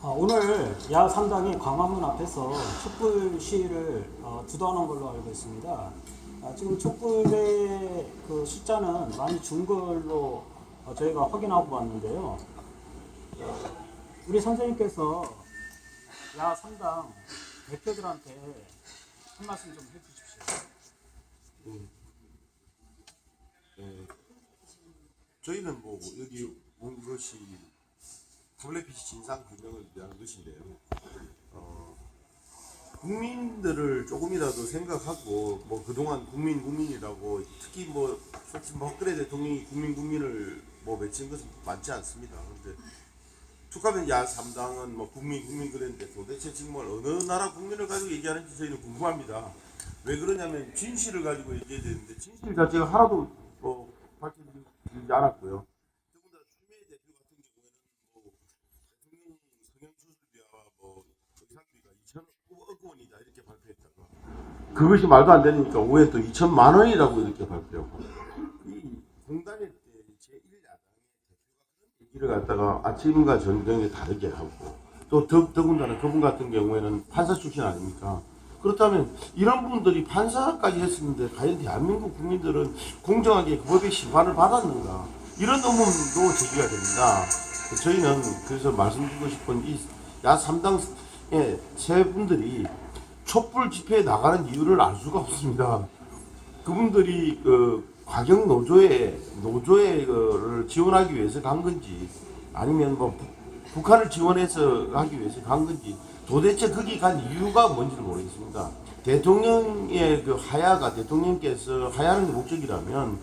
아, 오늘 야 3당이 광화문 앞에서 촛불 시위를 어, 주도하는 걸로 알고 있습니다. 아, 지금 촛불의 그 숫자는 많이 준 걸로 어, 저희가 확인하고 왔는데요. 어, 우리 선생님께서 야 3당 대표들한테 한 말씀 좀 해주십시오. 네. 저희는 뭐 여기 온 것이 블랙피시 진상 규명을 위한 것인데요. 어, 국민들을 조금이라도 생각하고 뭐 그동안 국민 국민이라고 특히 뭐 솔직히 뭐 박근혜 대통령이 국민 국민을 뭐 외친 것은 많지 않습니다. 그런데 축하면 야 3당은 뭐 국민 국민 그랬는데 도대체 정말 어느 나라 국민을 가지고 얘기하는지 저희는 궁금합니다. 왜 그러냐면 진실을 가지고 얘기해야 되는데 진실 자체가 하나도 뭐 밝혀지지 않았고요. 더군다나 추미애 대표 같은 경우에는 뭐 대통령 성형 수술비와 뭐 의상비가 2천억 원이다 이렇게 발표했다가 그것이 말도 안 되니까 오해 또 2천만 원이라고 이렇게 발표하고 이 공단일 때 제 1야당의 대표가 그런 얘기를 갖다가 아침과 저녁에 다르게 하고 또 더, 더군다나 그분 같은 경우에는 판사 출신 아닙니까? 그렇다면 이런 분들이 판사까지 했었는데 과연 대한민국 국민들은 공정하게 그 법의 심판을 받았는가? 이런 의문도 제기가 됩니다. 저희는 그래서 말씀드리고 싶은 이 야 3당의 세 분들이 촛불 집회에 나가는 이유를 알 수가 없습니다. 그분들이 그 과경 노조에 노조에 그를 지원하기 위해서 간 건지 아니면 뭐 북- 북한을 지원해서 하기 위해서 간 건지 도대체 거기 간 이유가 뭔지를 모르겠습니다. 대통령의 그 하야가 대통령께서 하야는 목적이라면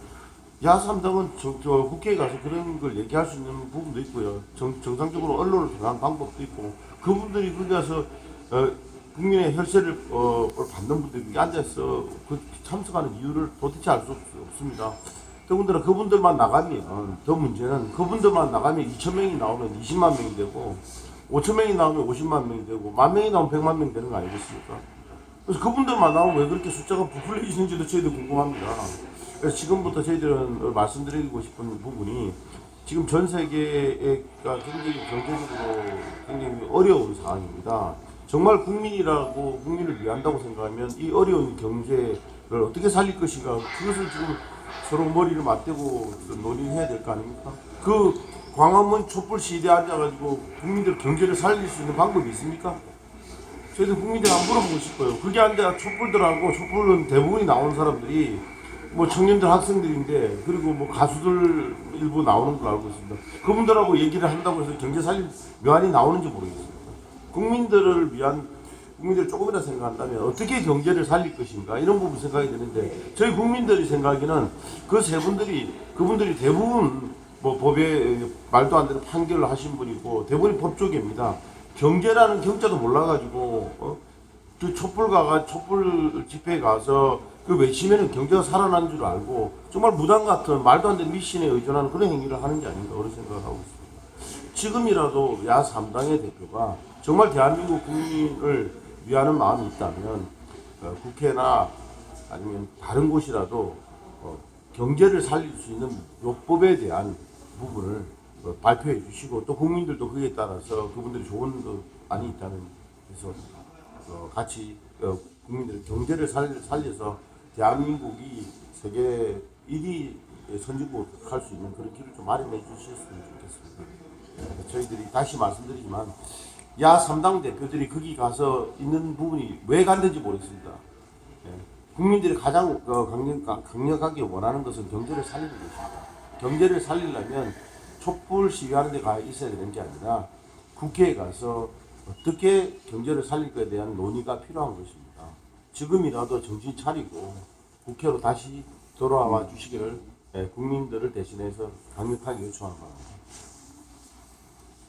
야삼당은 저, 저 국회에 가서 그런 걸 얘기할 수 있는 부분도 있고요. 정, 정상적으로 언론을 통한 방법도 있고 그분들이 거기 가서 어, 국민의 혈세를 어, 받는 분들이 앉아서 그 참석하는 이유를 도대체 알 수 없습니다. 더군다나 그분들만 나가면 더 문제는 그분들만 나가면 2천 명이 나오면 20만 명이 되고 5천 명이 나오면 50만 명이 되고 만 명이 나오면 100만 명 되는 거 아니겠습니까? 그래서 그분들만 나오면 왜 그렇게 숫자가 부풀려지는지도 저희도 궁금합니다. 그래서 지금부터 저희들은 말씀드리고 싶은 부분이 지금 전 세계가 굉장히 경제적으로 굉장히 어려운 상황입니다. 정말 국민이라고 국민을 위한다고 생각하면 이 어려운 경제를 어떻게 살릴 것인가 그것을 지금 서로 머리를 맞대고 논의해야 될 거 아닙니까? 그 광화문 촛불 시대에 앉아가지고 국민들 경제를 살릴 수 있는 방법이 있습니까? 저희도 국민들 한번 물어보고 싶어요. 그게 아니라 촛불들하고 촛불은 대부분이 나오는 사람들이 뭐 청년들 학생들인데 그리고 뭐 가수들 일부 나오는 걸로 알고 있습니다. 그분들하고 얘기를 한다고 해서 경제 살릴 묘안이 나오는지 모르겠습니다. 국민들을 위한 국민들 조금이라도 생각한다면 어떻게 경제를 살릴 것인가 이런 부분 생각이 드는데 저희 국민들이 생각에는 그 세 분들이 그분들이 대부분 뭐 법에 말도 안 되는 판결을 하신 분이고 대부분이 법조계입니다. 경제라는 경자도 몰라가지고 어? 그 촛불 가가 촛불 집회에 가서 그 외치면은 경제가 살아나는 줄 알고 정말 무당 같은 말도 안 되는 미신에 의존하는 그런 행위를 하는 게 아닌가 그런 생각을 하고 있습니다. 지금이라도 야 3당의 대표가 정말 대한민국 국민을 위하는 마음이 있다면 어, 국회나 아니면 다른 곳이라도 어, 경제를 살릴 수 있는 요법에 대한 부분을 어, 발표해 주시고 또 국민들도 그에 따라서 그분들이 좋은 그 안이 있다는 그래서 어, 같이 어, 국민들 경제를 살, 살려서 대한민국이 세계 1위 선진국 할 수 있는 그런 길을 좀 마련해 주셨으면 좋겠습니다. 네, 저희들이 다시 말씀드리지만 야 3당 대표들이 거기 가서 있는 부분이 왜 갔는지 모르겠습니다. 예. 국민들이 가장 어, 강력, 강력 하게 원하는 것은 경제를 살리는 것입니다. 경제를 살리려면 촛불 시위하는 데 가 있어야 되는 게 아니라 국회에 가서 어떻게 경제를 살릴 것에 대한 논의가 필요한 것입니다. 지금이라도 정신 차리고 국회로 다시 돌아와 주시기를 예, 국민들을 대신해서 강력하게 요청합니다.